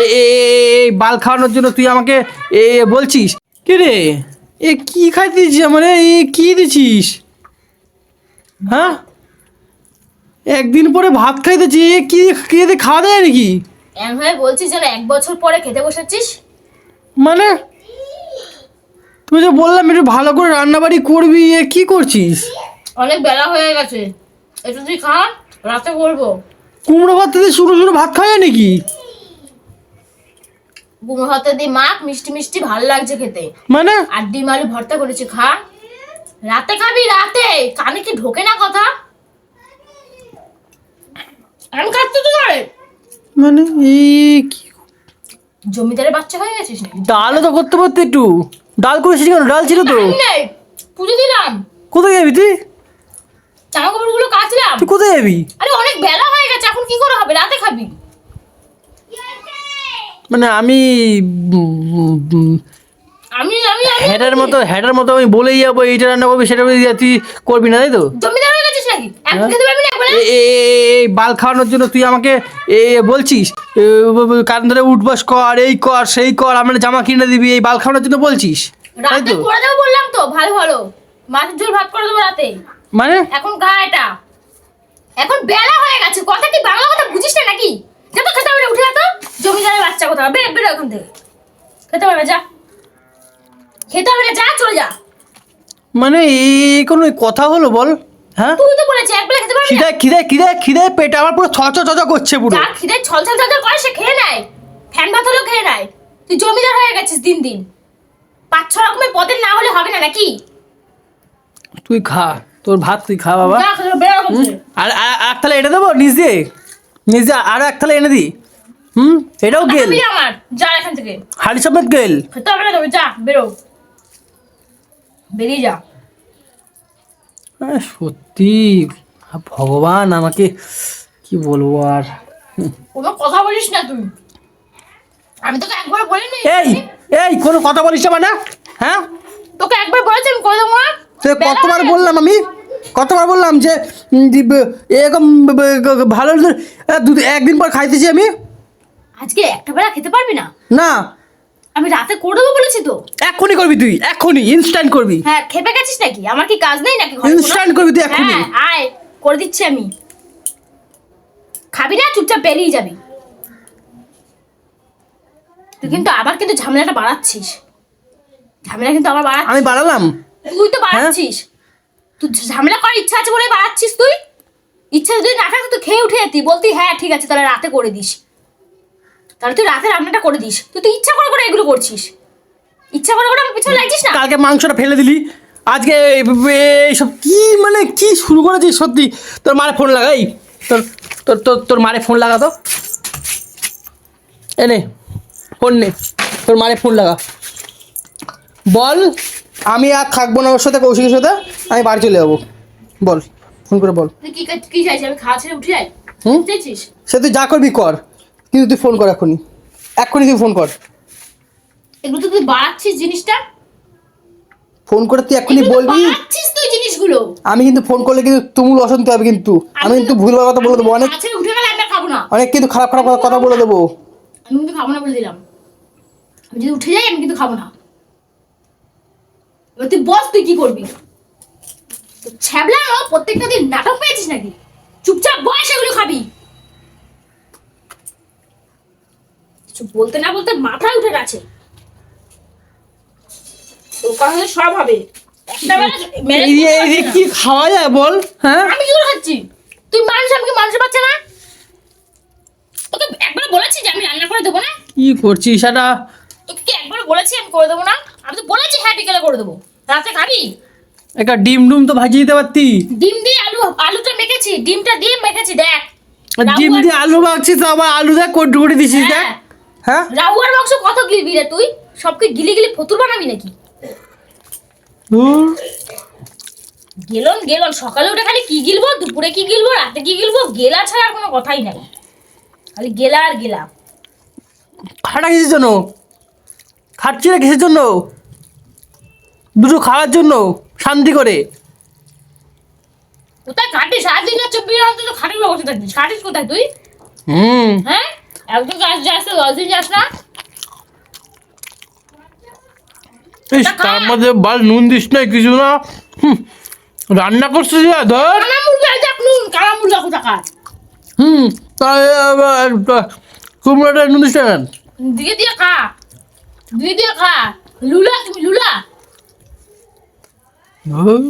এই বাল খাওয়ানোর জন্য তুই আমাকে এ বলছিস? কে রে? এ কি খাইতে দিচ্ছিস আমার? এ কি দিছিস? হ্যাঁ? একদিন পরে ভাত খাইতেছি এ কি কি দিয়ে খাওয়া দেয় নাকি? বলছিস যেন এক বছর পরে খেতে বসেছিস? মানে? তুই যে বললাম একটু ভালো করে রান্নাবাড়ি করবি এ কি করছিস? অনেক বেলা হয়ে গেছে। একটু তুই খা রাতে করব। কুমড়ো ভাত থেকে শুরু শুরু ভাত খাওয়া যায় নাকি? গুঁড়ো হাতে দিয়ে মাখ মিষ্টি মিষ্টি ভালো লাগছে খেতে। মানে? আর ডিম আলু ভর্তা করেছি খা। রাতে খাবি? রাতে? কানে কি ঢোকে না কথা? আমি খাচ্ছি তো ধরে মানে? এই কি? জমিদারের বাচ্চা হয়ে গেছিস নাকি? ডালও তো করতে পারতো একটু। ডাল করেছিস কেন? ডাল ছিল তো। পুজো দিলাম। কোথায় যাবি তুই? জামা কাপড়গুলো কাচলাম। তুই কোথায় যাবি? আরে অনেক বেলা হয়ে গেছে এখন কি করে হবে? রাতে খাবি। মানে আমি আমি আমি হেডার মতো হেডার মতো আমি বলেই যাব এইটা রান্না করবি সেটা বলে তুই করবি না তাই তো? হয়ে এই বাল খাওয়ানোর জন্য তুই আমাকে এ বলছিস কান ধরে উঠবাস কর এই কর সেই কর আমার জামা কিনে দিবি এই বাল খাওয়ানোর জন্য বলছিস তাই তো? করে দেবো বললাম তো ভালো ভালো। মাছের ঝোল ভাত করে দেবো রাতে। মানে? এখন গা এটা। এখন বেলা হয়ে গেছে কথা কি বাংলা কথা বুঝিস না নাকি? যা তো খেতে পারবে উঠে যা তো। জমিদারের বাচ্চা কোথাও বেরো বেরো এখান থেকে। খেতে পারবে যা। খেতে যা চলে যা। মানে এই কোনো কথা হলো বল হ্যাঁ? তুই তো এক বেলা খেতে পারবি খিদে খিদে খিদে খিদে পেটে আমার পুরো ছচ ছচ করছে পুরো। যা খিদে ছল ছল ছল ছল করে সে খেয়ে নেয়। ফ্যান ভাত খেয়ে নেয়। তুই জমিদার হয়ে গেছিস দিন দিন। পাঁচ ছ রকমের পদের না হলে হবে না নাকি? তুই খা তোর ভাত তুই খা বাবা। আর আর- থালা এটা দেবো নিজ? নিজ আরও এক থালা এনে দি। হুম? এটাও গেল। আমার। যা এখান থেকে। হাড়ি সমেত গেল। খেতে হবে না তবে যা বেরো। বেরিয়ে যা। সত্যি ভগবান আমাকে কি বলব আর? কোনো কথা বলিস না তুই। আমি তোকে একবার বলিনি। এই এই কোনো কথা বলিস না মানে? হ্যাঁ? তোকে একবার বলেছি আমি করে দেবো না। কতবার বললাম আমি? কতবার বললাম যে এরকম ভালো দু- একদিন পর খাইতেছি আমি। আজকে একটা বেলা খেতে পারবি না? না। আমি রাতে করে দেবো বলেছি তো। এক্ষুনি করবি তুই এক্ষুনি ইনস্ট্যান্ট করবি। হ্যাঁ খেপে গেছিস নাকি? আমার কি কাজ নেই নাকি ইনস্ট্যান্ট করবি তুই এক্ষুনি। হ্যাঁ আয় করে দিচ্ছি আমি। খাবি না চুপচাপ বেরিয়ে যাবি। তুই কিন্তু আবার কিন্তু ঝামেলাটা বাড়াচ্ছিস। ঝামেলা কিন্তু আবার বাড়াচ্ছিস। আমি বাড়ালাম। তুই তো বাড়াচ্ছিস। তুই ঝামেলা করার ইচ্ছা আছে বলে বাড়াচ্ছিস তুই? ইচ্ছা যদি না থাকতো তুই খেয়ে উঠে যেতি। বলতি হ্যাঁ ঠিক আছে, তাহলে রাতে করে দিস। তাহলে তুই রাতে রান্নাটা করে দিস। তুই তো ইচ্ছা করে করে এগুলো করছিস। ইচ্ছা করে করে আমার পিছনে লাগছিস না? কালকে মাংসটা ফেলে দিলি। আজকে এইসব কি মানে কি শুরু করেছিস সত্যি? তোর মারে ফোন লাগাই তোর তোর তোর তোর মারে ফোন লাগা তো। এনে, ফোন নে, তোর মারে ফোন লাগা। বল, আমি আর থাকব না ওর সাথে কৌশিকের সাথে? আমি বাড়ি চলে যাব। বল ফোন করে বল। তুই কি কি চাইছিস? আমি খাওয়া ছেড়ে উঠে যাই? হুম? চাইছিস? সে তুই যা করবি কর কিন্তু তুই ফোন কর এখনই। এক্ষুনি তুই ফোন কর। এগুলো তো তুই বাড়াচ্ছিস জিনিসটা? ফোন করে তুই তো বলবি? বাড়াচ্ছিস তুই জিনিসগুলো। আমি কিন্তু ফোন করলে কিন্তু তুমুল অশান্তি হবে কিন্তু। আমি কিন্তু ভুল কথা বলে দেবো। অনেক খাওয়া উঠে গেলে আমি খাব না। অনেক কিন্তু খারাপ খারাপ কথা বলে দেবো। আমি কিন্তু খাব না বলে দিলাম। আমি যদি উঠে যাই আমি কিন্তু খাব না। এবার তুই বস তুই কি করবি? তো ছ্যাবলা প্রত্যেকটা দিন নাটক পেয়েছিস নাকি? চুপচাপ বস এগুলো খাবি। কিছু বলতে না বলতে মাথায় উঠে গেছে। তোর সব হবে। কি খাওয়া যায় বল হ্যাঁ? আমি কি খাচ্ছি? তুই মানুষ আমি কি মানুষ পাচ্ছে না? তোকে একবার বলেছি যে আমি রান্না করে দেবো না? কি করছিস সেটা তোকে একবার বলেছি আমি করে দেবো না? আমি তো বলেছি হ্যাঁ বিকেলে করে দেবো। রাতে খাবি? একটা ডিম ডুম তো ভাজিয়ে দিতে পারতি? ডিম দিয়ে আলু আলুটা মেখেছি ডিমটা দিয়ে মেখেছি দেখ। ডিম দিয়ে আলু মাখছিস তো আবার আলু দেখ কোট করে দিছিস দেখ। হ্যাঁ। হ্যাঁ? আর মাংস কত গিলবি রে তুই? সবকে গিলি গিলি ফতুর বানাবি নাকি। গেলন গেলন সকালে উঠে খালি কি গিলবো দুপুরে কি গিলবো রাতে কি গিলবো গেলা ছাড়া আর কোনো কথাই নাই। খালি গেলা আর গেলা। খাটা কিসের জন্য? খাচ্ছি না কিসের জন্য? দুটো খাওয়ার জন্য? শান্তি করে। কোথায়? খাটিস সারাদিন আর চব্বিশ ঘণ্টা তো খাটিস বসে থাকিস খাটিস কোথায় তুই? হুম। হ্যাঁ? একদিন গাছ যাস না দশ দিন যাস না তার মধ্যে বাল নুন দিস না কিছু না। হুম, রান্না করছিস না ধর। নুন কানা মুরগি কোথাকার হুম তাহলে কুমড়োটা নুন দিস না দিয়ে দিয়ে খা। দিয়ে দিয়ে খা। লুলা তুমি লুলা? ধুর।